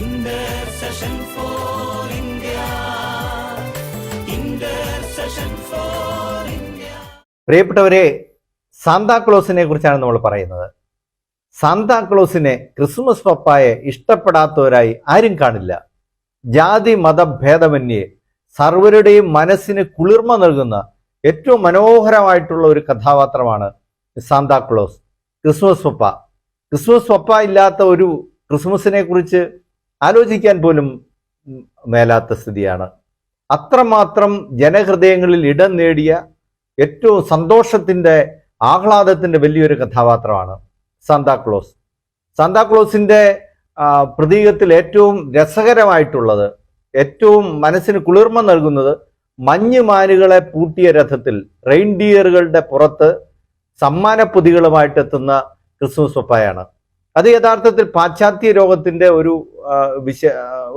Intercession for India. പ്രിയപ്പെട്ടവരെ സാന്താക്ലോസിനെ കുറിച്ചാണ് നമ്മൾ പറയുന്നത്. സാന്താക്ലോസിനെ ക്രിസ്മസ് പപ്പായെ ഇഷ്ടപ്പെടാത്തവരായി ആരും കാണില്ല. ജാതി മതഭേദമന്യേ സർവരുടെയും മനസ്സിന് കുളിർമ നൽകുന്ന ഏറ്റവും മനോഹരമായിട്ടുള്ള ഒരു കഥാപാത്രമാണ് സാന്താക്ലോസ് ക്രിസ്മസ് പപ്പ. ക്രിസ്മസ് പപ്പ ഇല്ലാത്ത ഒരു ക്രിസ്മസിനെ കുറിച്ച് ആലോചിക്കാൻ പോലും മേലാത്ത സ്ഥിതിയാണ്. അത്രമാത്രം ജനഹൃദയങ്ങളിൽ ഇടം നേടിയ ഏറ്റവും സന്തോഷത്തിന്റെ ആഹ്ലാദത്തിന്റെ വലിയൊരു കഥാപാത്രമാണ് സാന്താക്ലോസ് സാന്താക്ലോസിന്റെ പ്രതീകത്തിൽ ഏറ്റവും രസകരമായിട്ടുള്ളത് ഏറ്റവും മനസ്സിന് കുളിർമ നൽകുന്നത് മഞ്ഞുമാനുകളെ പൂട്ടിയ രഥത്തിൽ റെയിൻഡിയറുകളുടെ പുറത്ത് സമ്മാനപ്പൊതികളുമായിട്ടെത്തുന്ന ക്രിസ്മസ് പപ്പായാണ്. അത് യഥാർത്ഥത്തിൽ പാശ്ചാത്യ രോഗത്തിന്റെ ഒരു വിശ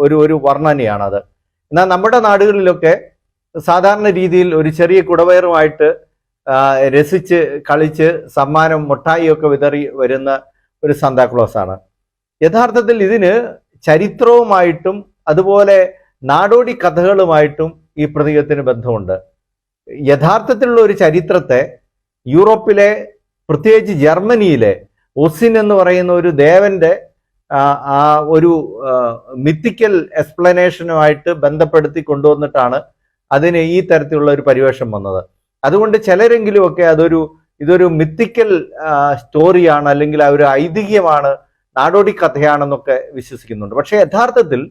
ഒരു ഒരു വർണനയാണത്. എന്നാൽ നമ്മുടെ നാടുകളിലൊക്കെ സാധാരണ രീതിയിൽ ഒരു ചെറിയ കുടവയറുമായിട്ട് രസിച്ച് കളിച്ച് സമ്മാനം മുട്ടായിയൊക്കെ വിതറി വരുന്ന ഒരു സാന്താക്ലോസ് ആണ് യഥാർത്ഥത്തിൽ ഇതിന് ചരിത്രവുമായിട്ടും അതുപോലെ നാടോടി കഥകളുമായിട്ടും ഈ പ്രതീകത്തിന് ബന്ധമുണ്ട്. യഥാർത്ഥത്തിലുള്ള ഒരു ചരിത്രത്തെ യൂറോപ്പിലെ പ്രത്യേകിച്ച് ജർമ്മനിയിലെ ഒസിൻ എന്ന് പറയുന്ന ഒരു ദേവന്റെ ആ, ഒരു മിത്തിക്കൽ എക്സ്പ്ലനേഷനുമായിട്ട് ബന്ധപ്പെടുത്തി കൊണ്ടുവന്നിട്ടാണ് അതിന് ഈ തരത്തിലുള്ള ഒരു പരിവേഷം വന്നത്. അതുകൊണ്ട് ചിലരെങ്കിലുമൊക്കെ അതൊരു ഇതൊരു മിത്തിക്കൽ സ്റ്റോറിയാണ് അല്ലെങ്കിൽ ആ ഒരു ഐതിഹ്യമാണ് നാടോടി കഥയാണെന്നൊക്കെ വിശ്വസിക്കുന്നുണ്ട്. പക്ഷേ യഥാർത്ഥത്തിൽ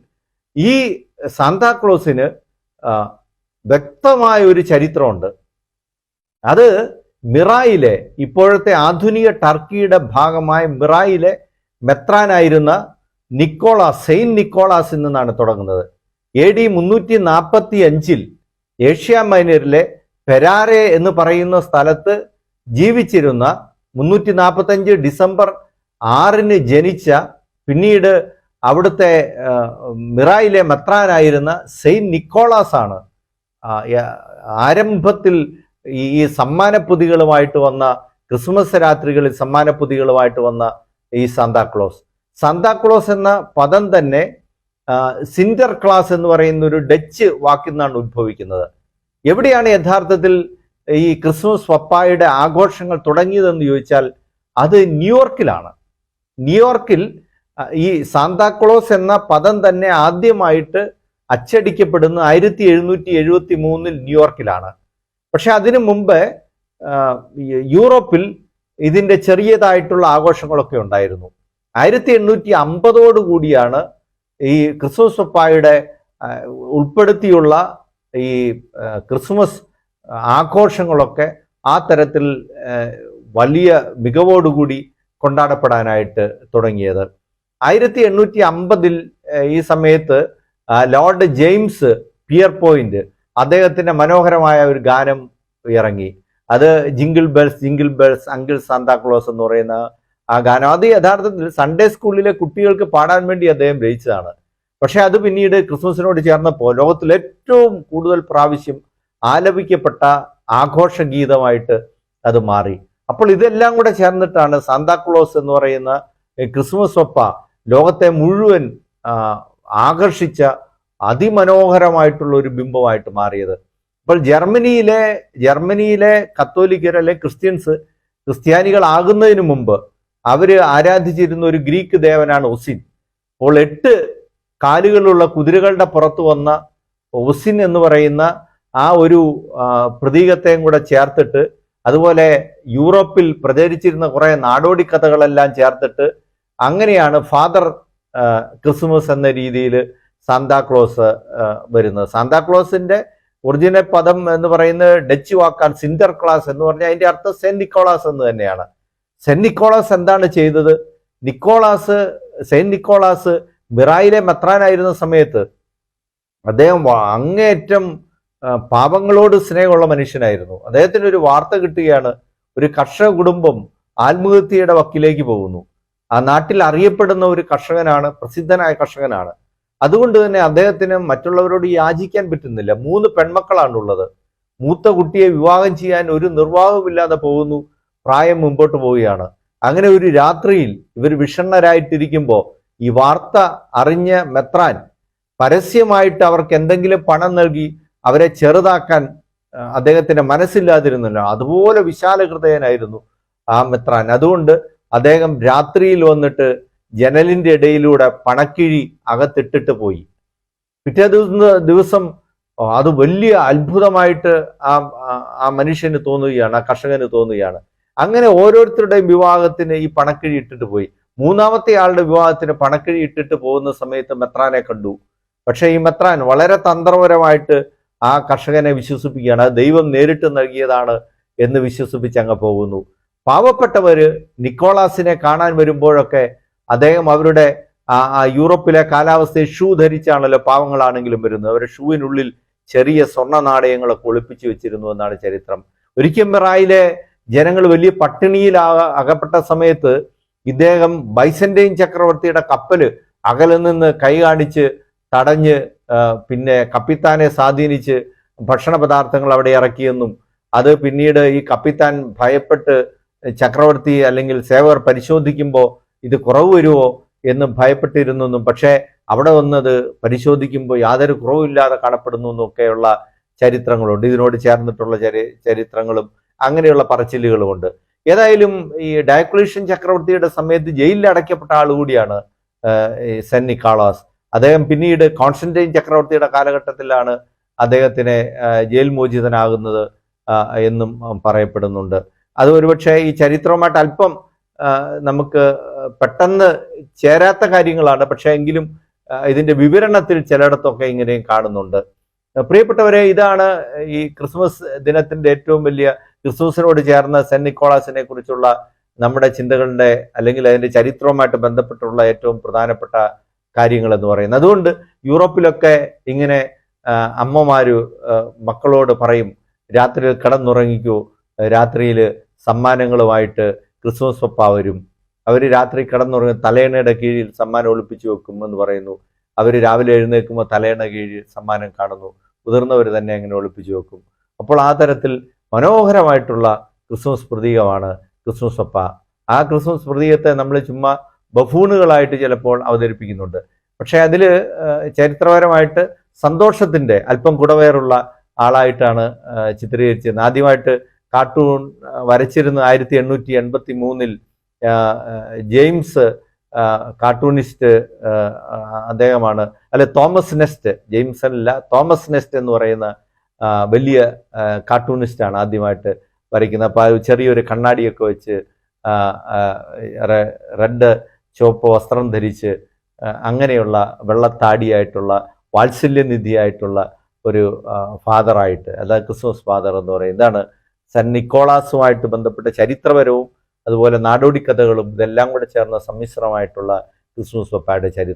ഈ സാന്താക്ലോസിന് വ്യക്തമായ ഒരു ചരിത്രമുണ്ട്. അത് മിറായിലെ ഇപ്പോഴത്തെ ആധുനിക ടർക്കിയുടെ ഭാഗമായ മിറായിലെ മെത്രാനായിരുന്ന നിക്കോളാസ് സെയിന്റ് നിക്കോളാസിൽ നിന്നാണ് തുടങ്ങുന്നത്. എ ഡി മുന്നൂറ്റി നാൽപ്പത്തി അഞ്ചിൽ ഏഷ്യ മൈനറിലെ പെരാരെ എന്ന് പറയുന്ന സ്ഥലത്ത് ജീവിച്ചിരുന്ന മുന്നൂറ്റി നാൽപ്പത്തഞ്ച് ഡിസംബർ ആറിന് ജനിച്ച പിന്നീട് അവിടുത്തെ മിറായിലെ മെത്രാനായിരുന്ന സെയിന്റ് നിക്കോളാസ് ആണ് ആരംഭത്തിൽ ഈ സമ്മാനപ്പൊതികളുമായിട്ട് വന്ന ക്രിസ്മസ് രാത്രികളിൽ സമ്മാനപ്പൊതികളുമായിട്ട് വന്ന ഈ സാന്താക്ലോസ് സാന്താക്ലോസ് എന്ന പദം തന്നെ സിന്റർ ക്ലാസ് എന്ന് പറയുന്ന ഒരു ഡച്ച് വാക്കിൽ നിന്നാണ് ഉത്ഭവിക്കുന്നത്. എവിടെയാണ് യഥാർത്ഥത്തിൽ ഈ ക്രിസ്മസ് പപ്പായുടെ ആഘോഷങ്ങൾ തുടങ്ങിയതെന്ന് ചോദിച്ചാൽ അത് ന്യൂയോർക്കിലാണ്. ന്യൂയോർക്കിൽ ഈ സാന്താക്ലോസ് എന്ന പദം തന്നെ ആദ്യമായിട്ട് അച്ചടിക്കപ്പെടുന്ന ആയിരത്തി എഴുന്നൂറ്റി എഴുപത്തി മൂന്നിൽ ന്യൂയോർക്കിലാണ്. പക്ഷെ അതിനു മുമ്പ് യൂറോപ്പിൽ ഇതിന്റെ ചെറിയതായിട്ടുള്ള ആഘോഷങ്ങളൊക്കെ ഉണ്ടായിരുന്നു. ആയിരത്തി എണ്ണൂറ്റി അമ്പതോടു കൂടിയാണ് ഈ ക്രിസ്മസ് പപ്പായുടെ ഉൾപ്പെടുത്തിയുള്ള ഈ ക്രിസ്മസ് ആഘോഷങ്ങളൊക്കെ ആ തരത്തിൽ വലിയ മികവോടുകൂടി കൊണ്ടാടപ്പെടാനായിട്ട് തുടങ്ങിയത്. ആയിരത്തി എണ്ണൂറ്റി അമ്പതിൽ ഈ സമയത്ത് ലോർഡ് ജെയിംസ് പിയർ പോയിന്റ് അദ്ദേഹത്തിന്റെ മനോഹരമായ ഒരു ഗാനം ഇറങ്ങി. അത് jingle bells jingle bells uncle Santa Claus എന്ന് പറയുന്ന ആ ഗാനം. അത് യഥാർത്ഥത്തിൽ സൺഡേ സ്കൂളിലെ കുട്ടികൾക്ക് പാടാൻ വേണ്ടി അദ്ദേഹം രചിച്ചതാണ്. പക്ഷെ അത് പിന്നീട് ക്രിസ്മസിനോട് ചേർന്നപ്പോൾ ലോകത്തിൽ ഏറ്റവും കൂടുതൽ പ്രാവശ്യം ആലപിക്കപ്പെട്ട ആഘോഷ ഗീതമായിട്ട് അത് മാറി. അപ്പോൾ ഇതെല്ലാം കൂടെ ചേർന്നിട്ടാണ് സാന്താക്ലോസ് എന്ന് പറയുന്ന ക്രിസ്മസ് ഒപ്പ ലോകത്തെ മുഴുവൻ ആകർഷിച്ച അതിമനോഹരമായിട്ടുള്ള ഒരു ബിംബമായിട്ട് മാറിയത്. അപ്പോൾ ജർമ്മനിയിലെ ജർമ്മനിയിലെ കത്തോലിക്കർ അല്ലെ ക്രിസ്ത്യൻസ് ക്രിസ്ത്യാനികളാകുന്നതിന് മുമ്പ് അവർ ആരാധിച്ചിരുന്ന ഒരു ഗ്രീക്ക് ദേവനാണ് ഒസിൻ. അപ്പോൾ എട്ട് കാലുകളുള്ള കുതിരകളുടെ പുറത്ത് വന്ന ഒസിൻ എന്ന് പറയുന്ന ആ ഒരു പ്രതീകത്തെയും കൂടെ ചേർത്തിട്ട് അതുപോലെ യൂറോപ്പിൽ പ്രചരിച്ചിരുന്ന കുറെ നാടോടി കഥകളെല്ലാം ചേർത്തിട്ട് അങ്ങനെയാണ് ഫാദർ ക്രിസ്മസ് എന്ന രീതിയിൽ സാന്താക്ലോസ് വരുന്നത്. സാന്താക്ലോസിന്റെ ഒറിജിനൽ പദം എന്ന് പറയുന്നത് ഡച്ച് വാക്കാണ് സിൻഡർ ക്ലാസ് എന്ന് പറഞ്ഞാൽ അതിന്റെ അർത്ഥം സെന്റ് നിക്കോളാസ് എന്ന് തന്നെയാണ്. സെന്റ് നിക്കോളാസ് എന്താണ് ചെയ്തത്? നിക്കോളാസ് സെന്റ് നിക്കോളാസ് മിറായിലെ മെത്രാനായിരുന്ന സമയത്ത് അദ്ദേഹം അങ്ങേയറ്റം പാപങ്ങളോട് സ്നേഹമുള്ള മനുഷ്യനായിരുന്നു. അദ്ദേഹത്തിന് ഒരു വാർത്ത കിട്ടുകയാണ്. ഒരു കർഷക കുടുംബം ആത്മഹത്യയുടെ വക്കിലേക്ക് പോകുന്നു. ആ നാട്ടിൽ അറിയപ്പെടുന്ന ഒരു കർഷകനാണ് പ്രസിദ്ധനായ കർഷകനാണ്. അതുകൊണ്ട് തന്നെ അദ്ദേഹത്തിന് മറ്റുള്ളവരോട് യാചിക്കാൻ പറ്റുന്നില്ല. മൂന്ന് പെൺമക്കളാണുള്ളത്. മൂത്ത കുട്ടിയെ വിവാഹം ചെയ്യാൻ ഒരു നിർവാഹമില്ലാതെ പോകുന്നു. പ്രായം മുമ്പോട്ട് പോവുകയാണ്. അങ്ങനെ ഒരു രാത്രിയിൽ ഇവർ വിഷണ്ണരായിട്ടിരിക്കുമ്പോൾ ഈ വാർത്ത അറിഞ്ഞ മെത്രാൻ പരസ്യമായിട്ട് അവർക്ക് എന്തെങ്കിലും പണം നൽകി അവരെ ചെറുതാക്കാൻ അദ്ദേഹത്തിന്റെ മനസ്സില്ലാതിരുന്നില്ല. അതുപോലെ വിശാല ഹൃദയനായിരുന്നു ആ മെത്രാൻ. അതുകൊണ്ട് അദ്ദേഹം രാത്രിയിൽ വന്നിട്ട് ജനലിന്റെ ഇടയിലൂടെ പണക്കിഴി അകത്തിട്ടിട്ട് പോയി. പിറ്റേ ദിവസം ദിവസം അത് വലിയ അത്ഭുതമായിട്ട് ആ ആ- മനുഷ്യന് തോന്നുകയാണ് ആ കർഷകന് തോന്നുകയാണ്. അങ്ങനെ ഓരോരുത്തരുടെയും വിവാഹത്തിന് ഈ പണക്കിഴി ഇട്ടിട്ട് പോയി. മൂന്നാമത്തെ ആളുടെ വിവാഹത്തിന് പണക്കിഴി ഇട്ടിട്ട് പോകുന്ന സമയത്ത് മെത്രാനെ കണ്ടു. പക്ഷേ ഈ മെത്രാൻ വളരെ തന്ത്രപരമായിട്ട് ആ കർഷകനെ വിശ്വസിപ്പിക്കുകയാണ്. ദൈവം നേരിട്ട് നൽകിയതാണ് എന്ന് വിശ്വസിപ്പിച്ച് അങ്ങ് പോകുന്നു. പാവപ്പെട്ടവര് നിക്കോളാസിനെ കാണാൻ വരുമ്പോഴൊക്കെ അദ്ദേഹം അവരുടെ യൂറോപ്പിലെ കാലാവസ്ഥയെ ഷൂ ധരിച്ചാണല്ലോ പാവങ്ങളാണെങ്കിലും വരുന്നത്. അവരുടെ ഷൂവിനുള്ളിൽ ചെറിയ സ്വർണ നാണയങ്ങളൊക്കെ ഒളിപ്പിച്ചു വെച്ചിരുന്നു എന്നാണ് ചരിത്രം. ഒരിക്കൽ മിറായിലെ ജനങ്ങൾ വലിയ പട്ടിണിയിൽ അകപ്പെട്ട സമയത്ത് ഇദ്ദേഹം ബൈസന്റൈൻ ചക്രവർത്തിയുടെ കപ്പൽ അകലിൽ നിന്ന് കൈ കാണിച്ച് തടഞ്ഞ് പിന്നെ കപ്പിത്താനെ സ്വാധീനിച്ച് ഭക്ഷണ പദാർത്ഥങ്ങൾ അവിടെ ഇറക്കിയെന്നും അത് പിന്നീട് ഈ കപ്പിത്താൻ ഭയപ്പെട്ട് ചക്രവർത്തി അല്ലെങ്കിൽ സേവകർ പരിശോധിക്കുമ്പോൾ ഇത് കുറവ് വരുമോ എന്ന് ഭയപ്പെട്ടിരുന്നെന്നും പക്ഷേ അവിടെ വന്നത് പരിശോധിക്കുമ്പോൾ യാതൊരു കുറവില്ലാതെ കാണപ്പെടുന്നു എന്നൊക്കെയുള്ള ചരിത്രങ്ങളുണ്ട്. ഇതിനോട് ചേർന്നിട്ടുള്ള ചരി ചരിത്രങ്ങളും അങ്ങനെയുള്ള പറച്ചിലുകളുമുണ്ട്. ഏതായാലും ഈ ഡയക്ലേഷൻ ചക്രവർത്തിയുടെ സമയത്ത് ജയിലിൽ അടയ്ക്കപ്പെട്ട ആൾ കൂടിയാണ് സെൻ അദ്ദേഹം പിന്നീട് കോൺസ്റ്റന്റൈൻ ചക്രവർത്തിയുടെ കാലഘട്ടത്തിലാണ് അദ്ദേഹത്തിനെ ജയിൽ മോചിതനാകുന്നത് എന്നും പറയപ്പെടുന്നുണ്ട്. അത് ഒരുപക്ഷെ ഈ ചരിത്രവുമായിട്ട് അല്പം നമുക്ക് പെട്ടെന്ന് ചേരാത്ത കാര്യങ്ങളാണ്. പക്ഷെ എങ്കിലും ഇതിന്റെ വിവരണത്തിൽ ചിലയിടത്തൊക്കെ ഇങ്ങനെയും കാണുന്നുണ്ട്. പ്രിയപ്പെട്ടവരെ ഇതാണ് ഈ ക്രിസ്മസ് ദിനത്തിന്റെ ഏറ്റവും വലിയ ക്രിസ്മസിനോട് ചേർന്ന സെന്റ് നിക്കോളാസിനെ കുറിച്ചുള്ള നമ്മുടെ ചിന്തകളുടെ അല്ലെങ്കിൽ അതിന്റെ ചരിത്രവുമായിട്ട് ബന്ധപ്പെട്ടുള്ള ഏറ്റവും പ്രധാനപ്പെട്ട കാര്യങ്ങൾ എന്ന് പറയുന്നത്. അതുകൊണ്ട് യൂറോപ്പിലൊക്കെ ഇങ്ങനെ അമ്മമാര് മക്കളോട് പറയും രാത്രിയിൽ കിടന്നുറങ്ങിക്കൂ രാത്രിയിൽ സമ്മാനങ്ങളുമായിട്ട് ക്രിസ്മസ് പപ്പ വരും. അവർ രാത്രി കിടന്നുറങ്ങി തലേണയുടെ കീഴിൽ സമ്മാനം ഒളിപ്പിച്ചു വെക്കും എന്ന് പറയുന്നു. അവർ രാവിലെ എഴുന്നേൽക്കുമ്പോൾ തലേണ കീഴിൽ സമ്മാനം കാണുന്നു. മുതിർന്നവർ തന്നെ അങ്ങനെ ഒളിപ്പിച്ചു വെക്കും. അപ്പോൾ ആ തരത്തിൽ മനോഹരമായിട്ടുള്ള ക്രിസ്മസ് പ്രതീകമാണ് ക്രിസ്മസ് അപ്പ ആ ക്രിസ്മസ് പ്രതീകത്തെ നമ്മൾ ചുമ്മാ ബഫൂണുകളായിട്ട് ചിലപ്പോൾ അവതരിപ്പിക്കുന്നുണ്ട്. പക്ഷേ അതിൽ ചരിത്രപരമായിട്ട് സന്തോഷത്തിന്റെ അല്പം കുടവേറുള്ള ആളായിട്ടാണ് ചിത്രീകരിച്ചത് ആദ്യമായിട്ട് കാർട്ടൂൺ വരച്ചിരുന്ന ആയിരത്തി എണ്ണൂറ്റി എൺപത്തി മൂന്നിൽ ജെയിംസ് കാർട്ടൂണിസ്റ്റ് അദ്ദേഹമാണ്. അല്ലെ തോമസ് നെസ്റ്റ് ജെയിംസൺ അല്ല തോമസ് നെസ്റ്റ് എന്ന് പറയുന്ന വലിയ കാർട്ടൂണിസ്റ്റാണ് ആദ്യമായിട്ട് വരയ്ക്കുന്നത്. അപ്പോൾ ചെറിയൊരു കണ്ണാടിയൊക്കെ വെച്ച് റെഡ് ചുവപ്പ് വസ്ത്രം ധരിച്ച് അങ്ങനെയുള്ള വെള്ളത്താടിയായിട്ടുള്ള വാത്സല്യനിധിയായിട്ടുള്ള ഒരു ഫാദറായിട്ട് അതായത് ക്രിസ്മസ് ഫാദർ എന്ന് പറയുന്നത്. ഇതാണ് സെൻ നിക്കോളാസുമായിട്ട് ബന്ധപ്പെട്ട ചരിത്രപരവും അതുപോലെ നാടോടി കഥകളും ഇതെല്ലാം കൂടെ ചേർന്ന സമ്മിശ്രമായിട്ടുള്ള ക്രിസ്മസ് പപ്പായുടെ ചരിത്രം.